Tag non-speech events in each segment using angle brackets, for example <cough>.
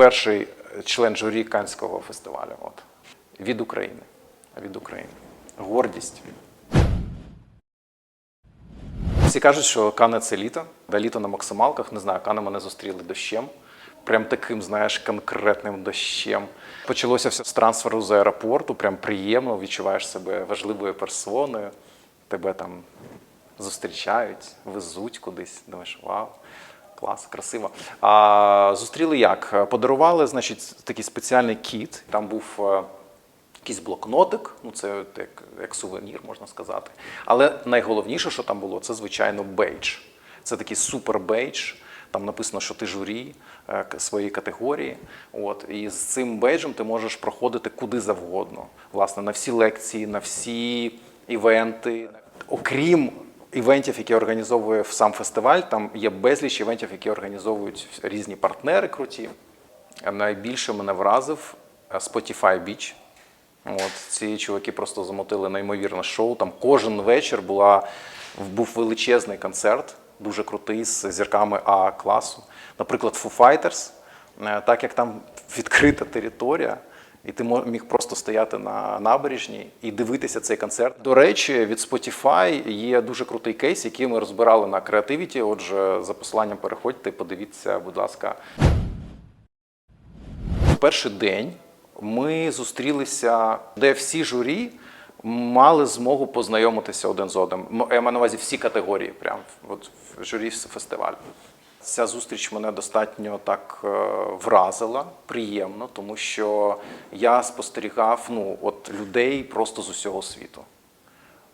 перший член журі Канського фестивалю. От. Від України. Від України. Гордість. Всі кажуть, що Кане це літо, да, літо на максималках. Не знаю, Кане мене зустріли дощем. Прям таким, знаєш, конкретним дощем. Почалося все з трансферу з аеропорту, прям приємно, відчуваєш себе важливою персоною, тебе там зустрічають, везуть кудись. Думаєш, вау, клас, красиво. А зустріли як? Подарували, значить, такий спеціальний кіт. Там був. е, якийсь блокнотик, ну це як, як сувенір, можна сказати. Але найголовніше, що там було, це звичайно бейдж. Це такий супер бейдж. Там написано, що ти журі е, своєї категорії. От і з цим бейджем ти можеш проходити куди завгодно. Власне, на всі лекції, на всі івенти. Окрім івентів, які організовує сам фестиваль, там є безліч івентів, які організовують різні партнери круті. Найбільше мене вразив е, Spotify Beach. От ці чуваки просто замотили неймовірне шоу. Там кожен вечір була, був величезний концерт, дуже крутий з зірками А класу. Наприклад, Foo Fighters, Е, так як там відкрита територія, і ти міг просто стояти на набережній і дивитися цей концерт. До речі, від Spotify є дуже крутий кейс, який ми розбирали на креативіті. Отже, за посиланням переходьте, подивіться, будь ласка. Перший день ми зустрілися, де всі журі мали змогу познайомитися один з одним. Я маю на увазі всі категорії, прям от журі фестивалю. Ця зустріч мене достатньо так е, вразила, приємно, тому що я спостерігав ну, от людей просто з усього світу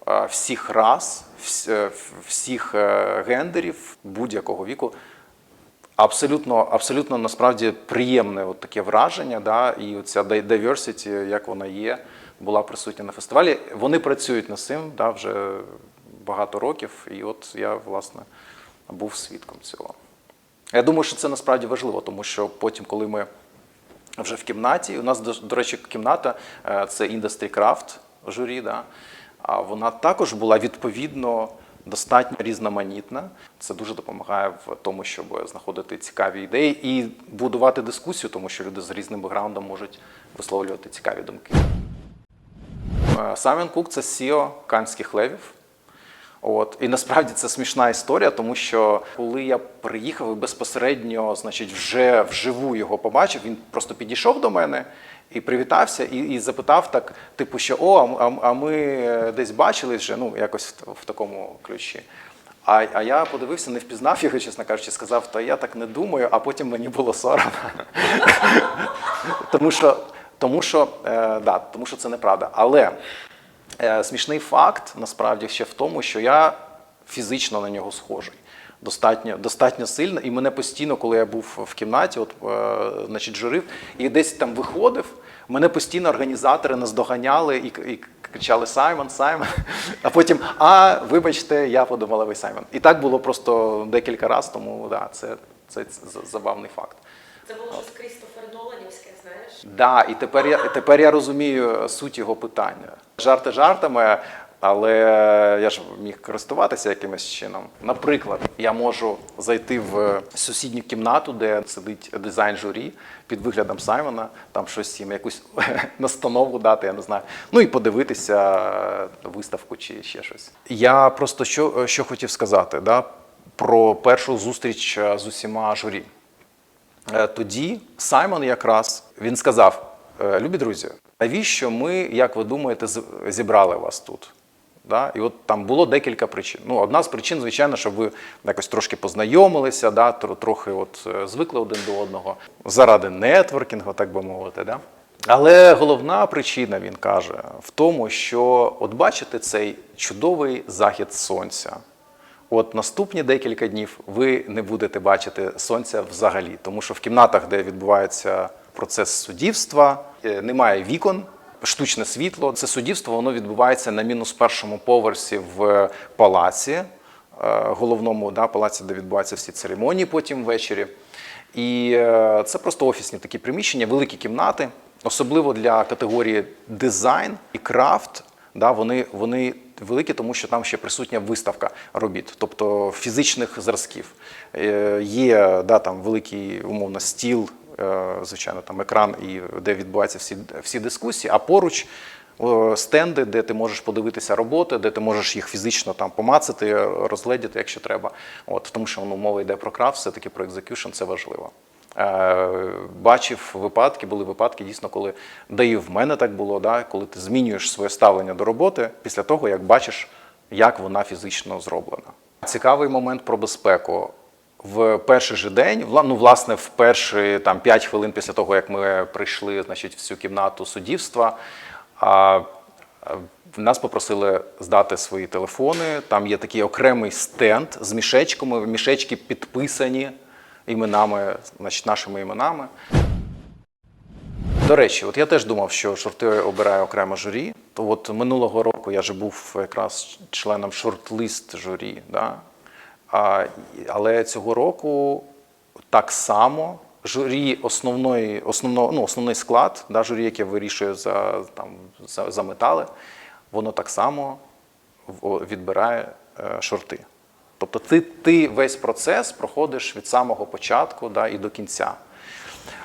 е, всіх рас, е, всіх гендерів, будь-якого віку. Абсолютно, абсолютно насправді приємне от таке враження, да, і ця diversity, як вона є, була присутня на фестивалі. Вони працюють над цим да, вже багато років, і от я, власне, був свідком цього. Я думаю, що це насправді важливо, тому що потім, коли ми вже в кімнаті. У нас, до, речі, кімната е, це Industry Craft журі. Да? А вона також була відповідно достатньо різноманітна. Це дуже допомагає в тому, щоб знаходити цікаві ідеї і будувати дискусію, тому що люди з різним бекграундом можуть висловлювати цікаві думки. Е, Саймон Кук це CEO Канських левів. От і насправді це смішна історія, тому що коли я приїхав і безпосередньо, значить, вже вживу його побачив, він просто підійшов до мене і привітався, і, і запитав так: типу, що о, а, а ми десь бачились вже, ну якось в, в такому ключі. А, а я подивився, не впізнав його, чесно кажучи, сказав, та я так не думаю, а потім мені було соромно. <laughs> тому що, тому що, е, да, тому що це неправда. Але Смішний факт насправді ще в тому, що я фізично на нього схожий. Достатньо, достатньо сильно, і мене постійно, коли я був в кімнаті, от, е, значить, журив, і десь там виходив, мене постійно організатори наздоганяли і, і кричали Саймон, Саймон. А потім, а, вибачте, я подумала, ви Саймон. І так було просто декілька разів, тому да, це, це, з- забавний факт. Це було щось Крістофер Ноланівське, знаєш? Да, і тепер я тепер я розумію суть його питання. Жарти жартами, але я ж міг користуватися якимось чином. Наприклад, я можу зайти в сусідню кімнату, де сидить дизайн журі під виглядом Саймона, там щось їм якусь <laughs> настанову дати, я не знаю. Ну і подивитися виставку чи ще щось. Я просто що, що хотів сказати, да, про першу зустріч е, з усіма журі. Е, Тоді Саймон якраз він сказав: «Е, любі друзі, навіщо ми, як ви думаєте, зібрали вас тут? Да? І от там було декілька причин. Ну, одна з причин, звичайно, щоб ви якось трошки познайомилися, да? трохи от е, звикли один до одного заради нетворкінгу, так би мовити. Да? Але головна причина, він каже, в тому, що от бачите цей чудовий захід сонця. От наступні декілька днів ви не будете бачити сонця взагалі, тому що в кімнатах, де відбувається процес суддівства, е, немає вікон, штучне світло. Це суддівство воно відбувається на мінус першому поверсі в палаці, е, головному да, палаці, де відбуваються всі церемонії потім ввечері. І е, це просто офісні такі приміщення, великі кімнати, особливо для категорії дизайн і крафт. Да, вони, вони великі, тому що там ще присутня виставка робіт, тобто фізичних зразків. Є да, там великий умовно стіл звичайно, там екран, і де відбуваються всі, всі дискусії, а поруч е, стенди, де ти можеш подивитися роботи, де ти можеш їх фізично там помацати, розгледіти, якщо треба. От, тому що ну, мова йде про крафт, все-таки про екзекюшн, це важливо. Е, Бачив випадки, були випадки дійсно, коли да і в мене так було, да, коли ти змінюєш своє ставлення до роботи після того, як бачиш, як вона фізично зроблена. Цікавий момент про безпеку. В перший же день, ну, власне, в перші там, 5 хвилин після того, як ми прийшли значить, в цю кімнату суддівства, а, нас попросили здати свої телефони. Там є такий окремий стенд з мішечками. Мішечки підписані іменами, значить, нашими іменами. До речі, от я теж думав, що шорти обирає окремо журі. То от минулого року я же був якраз членом шорт-лист журі. Да? Але цього року так само журі основної, основно, ну, основний склад, да, журі, яке вирішує за, там, за, за метали, воно так само відбирає е, шорти. Тобто ти, ти весь процес проходиш від самого початку да, і до кінця.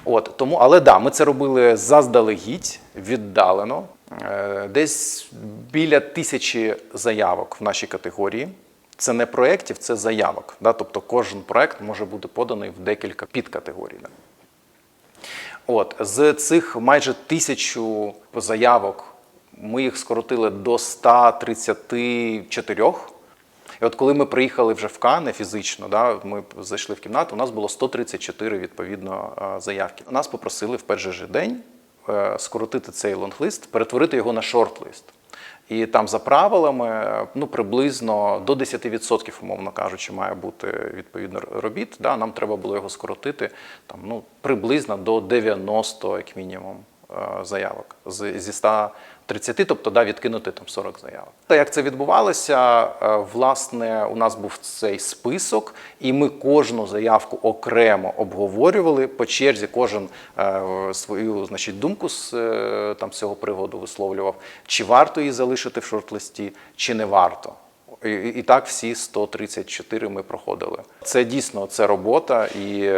От, тому, але да, ми це робили заздалегідь, віддалено. Е, Десь біля тисячі заявок в нашій категорії. Це не проєктів, це заявок. Да? Тобто кожен проєкт може бути поданий в декілька підкатегорій. Да? От, з цих майже тисячу заявок ми їх скоротили до 134. І от коли ми приїхали вже в Кани фізично, да, ми зайшли в кімнату, у нас було 134 відповідно е, заявки. Нас попросили в перший же день е, скоротити цей лонглист, перетворити його на шорт-лист. І там за правилами ну, приблизно до 10%, умовно кажучи, має бути відповідно робіт. Да, нам треба було його скоротити там, ну, приблизно до 90, як мінімум, заявок зі 130, тобто да, відкинути там 40 заявок. Та як це відбувалося, е, власне, у нас був цей список, і ми кожну заявку окремо обговорювали по черзі. Кожен е, свою значить, думку з е, там цього приводу висловлював, чи варто її залишити в шорт-листі, чи не варто. І і так всі 134 ми проходили. Це дійсно це робота і.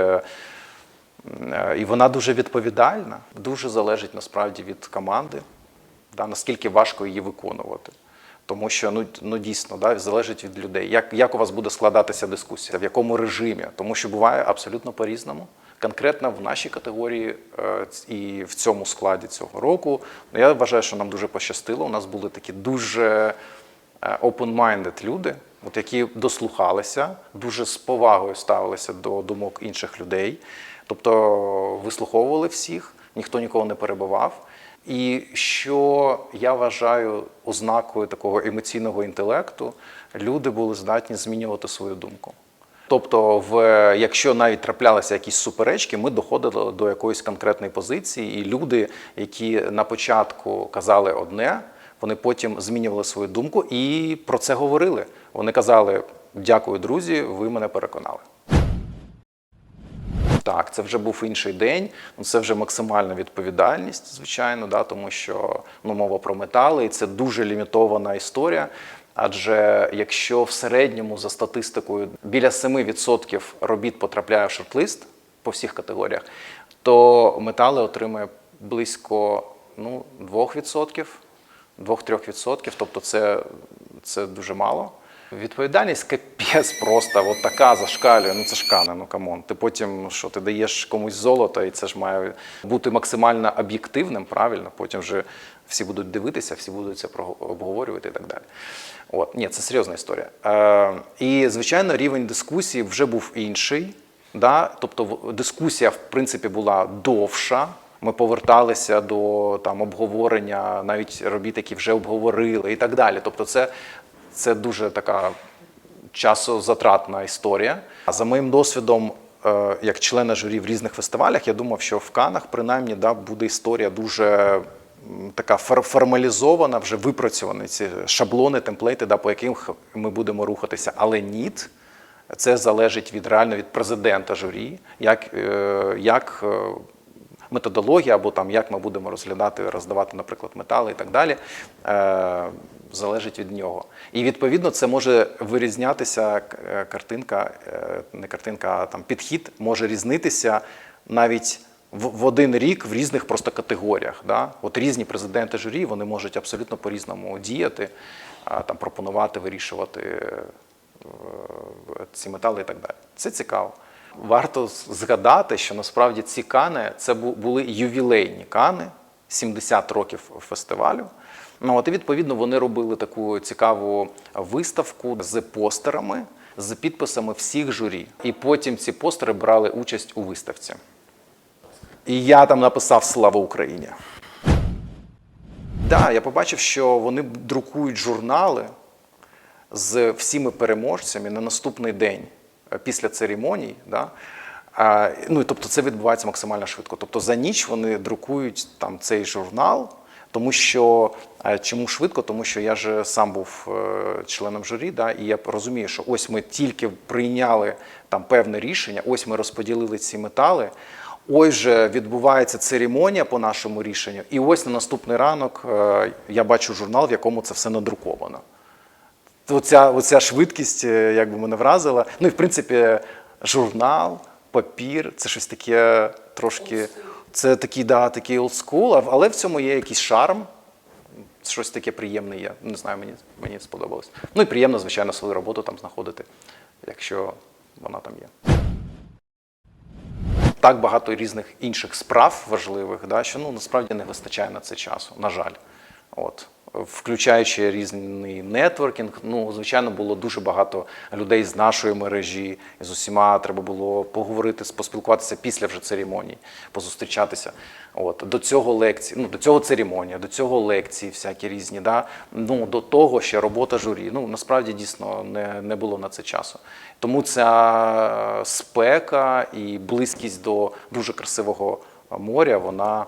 Е, І вона дуже відповідальна, дуже залежить насправді від команди, да, наскільки важко її виконувати. Тому що ну, ну дійсно да, залежить від людей, як, як у вас буде складатися дискусія, в якому режимі, тому що буває абсолютно по-різному. Конкретно в нашій категорії е, і в цьому складі цього року, ну, я вважаю, що нам дуже пощастило. У нас були такі дуже е, open-minded люди, от які дослухалися, дуже з повагою ставилися до думок інших людей, тобто вислуховували всіх, ніхто нікого не перебивав. І що я вважаю ознакою такого емоційного інтелекту, люди були здатні змінювати свою думку. Тобто, в, якщо навіть траплялися якісь суперечки, ми доходили до якоїсь конкретної позиції, і люди, які на початку казали одне, вони потім змінювали свою думку і про це говорили. Вони казали: дякую, друзі, ви мене переконали. Так, це вже був інший день. Ну, Це вже максимальна відповідальність, звичайно, да, тому що ну, мова про метали, і це дуже лімітована історія. Адже якщо в середньому за статистикою біля 7% робіт потрапляє в шорт-лист по всіх категоріях, то метали отримує близько ну, 2%, 2-3%, тобто це, це дуже мало. Відповідальність капець просто, от така зашкалює. Ну це ж кане, ну камон. Ти потім що ти даєш комусь золото, і це ж має бути максимально об'єктивним, правильно. Потім вже всі будуть дивитися, всі будуть це обговорювати і так далі. От ні, це серйозна історія. Е, і звичайно, рівень дискусії вже був інший. Да? Тобто дискусія, в принципі, була довша. Ми поверталися до там обговорення навіть робіт, які вже обговорили, і так далі. Тобто, це, це дуже така часозатратна історія. А за моїм досвідом, е, як члена журі в різних фестивалях, я думав, що в Канах принаймні да, буде історія дуже така формалізована, вже випрацьовані ці шаблони, темплейти, да, по яким ми будемо рухатися. Але ні. Це залежить від реально від президента журі, як, е, як е, методологія, або там як ми будемо розглядати, роздавати, наприклад, метали і так далі, е, залежить від нього. І відповідно це може вирізнятися е, картинка, е, не картинка, а там підхід може різнитися навіть в, один рік в різних просто категоріях. Да? От різні президенти журі вони можуть абсолютно по-різному діяти, там, пропонувати, вирішувати ці метали і так далі. Це цікаво. Варто згадати, що насправді ці кани це були ювілейні кани, 70 років фестивалю. Ну, от і відповідно вони робили таку цікаву виставку з постерами, з підписами всіх журі. І потім ці постери брали участь у виставці. І я там написав Слава Україні. Так, я побачив, що вони друкують журнали з всіми переможцями на наступний день після церемоній. Да? Ну, тобто це відбувається максимально швидко. Тобто за ніч вони друкують там цей журнал, тому що чому швидко? Тому що я ж сам був е, членом журі, да, і я розумію, що ось ми тільки прийняли там певне рішення, ось ми розподілили ці метали. Ось же відбувається церемонія по нашому рішенню, і ось на наступний ранок е, я бачу журнал, в якому це все надруковано. Оця, оця швидкість е, як би мене вразила. Ну і в принципі, журнал, папір це щось таке трошки. Це такий, да, такий school, але в цьому є якийсь шарм. Щось таке приємне є. Не знаю, мені, мені сподобалось. Ну і приємно, звичайно, свою роботу там знаходити, якщо вона там є. Так багато різних інших справ важливих, да, що ну, насправді не вистачає на це часу, на жаль. От. Включаючи різний нетворкінг, ну, звичайно, було дуже багато людей з нашої мережі, з усіма треба було поговорити, поспілкуватися після вже церемоній, позустрічатися. От. До цього лекції, ну, до цього церемонія, до цього лекції всякі різні. Да? Ну, до того ще робота журі. Ну, насправді дійсно не, не було на це часу. Тому ця спека і близькість до дуже красивого моря, вона.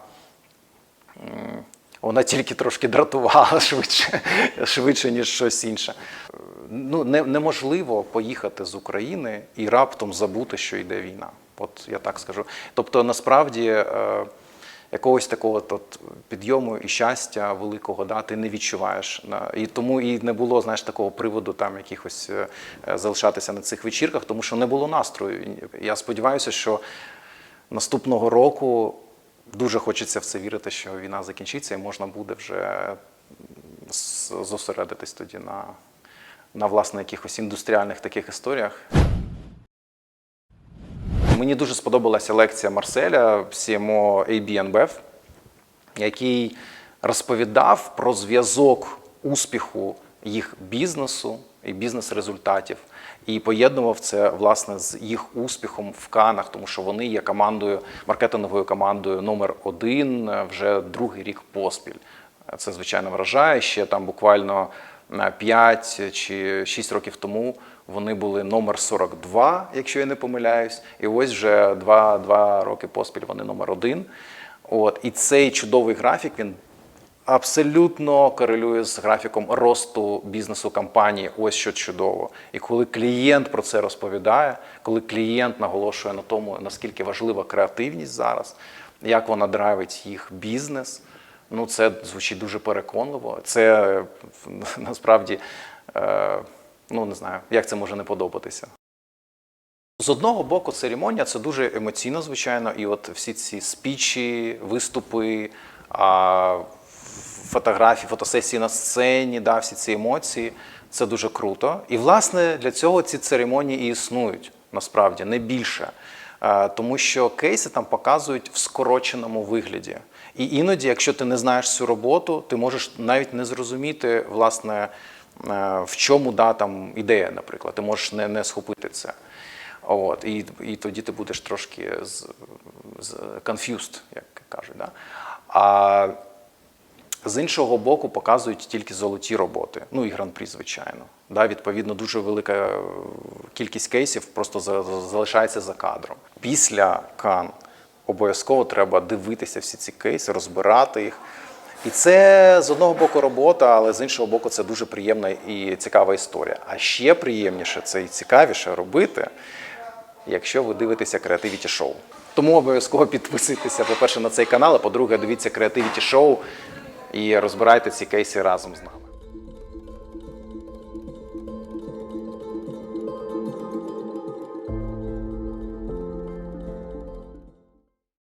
Вона тільки трошки дратувала <laughs> швидше, швидше ніж щось інше. Ну, не, неможливо поїхати з України і раптом забути, що йде війна. От я так скажу. Тобто, насправді, е, якогось такого от підйому і щастя великого да, ти не відчуваєш. На- І тому і не було знаєш, такого приводу там якихось е, залишатися на цих вечірках, тому що не було настрою. Я сподіваюся, що наступного року дуже хочеться в це вірити, що війна закінчиться і можна буде вже зосередитись тоді на, на власне якихось індустріальних таких історіях. Мені дуже сподобалася лекція Марселя CMO AB який розповідав про зв'язок успіху їх бізнесу і бізнес-результатів, і поєднував це власне з їх успіхом в Канах, тому що вони є командою, маркетинговою командою номер один е, вже другий рік поспіль. Це звичайно вражає. Ще там буквально 5 чи 6 років тому вони були номер 42, якщо я не помиляюсь. І ось вже 2, 2 роки поспіль вони номер один. От. І цей чудовий графік він абсолютно корелює з графіком росту бізнесу компанії. Ось що чудово. І коли клієнт про це розповідає, коли клієнт наголошує на тому, наскільки важлива креативність зараз, як вона драйвить їх бізнес. Ну, це звучить дуже переконливо. Це <laughs> насправді, е, ну не знаю, як це може не подобатися. З одного боку, церемонія це дуже емоційно, звичайно, і от всі ці спічі, виступи, фотографії, фотосесії на сцені, да, всі ці емоції це дуже круто. І, власне, для цього ці церемонії і існують насправді не більше. Е, Тому що кейси там показують в скороченому вигляді. І іноді, якщо ти не знаєш цю роботу, ти можеш навіть не зрозуміти, власне, е, в чому да, там ідея, наприклад. Ти можеш не, не схопити це. От, і, і тоді ти будеш трошки з, з confused, як кажуть. Да? А з іншого боку, показують тільки золоті роботи, ну і гран-прі, звичайно. Да, відповідно, дуже велика е, кількість кейсів просто за- за- залишається за кадром. Після Кан обов'язково треба дивитися всі ці кейси, розбирати їх. І це з одного боку робота, але з іншого боку, це дуже приємна і цікава історія. А ще приємніше це і цікавіше робити, якщо ви дивитеся креативіті шоу. Тому обов'язково підписуйтеся, по-перше, на цей канал, а по-друге, дивіться креативіті шоу і розбирайте ці кейси разом з нами.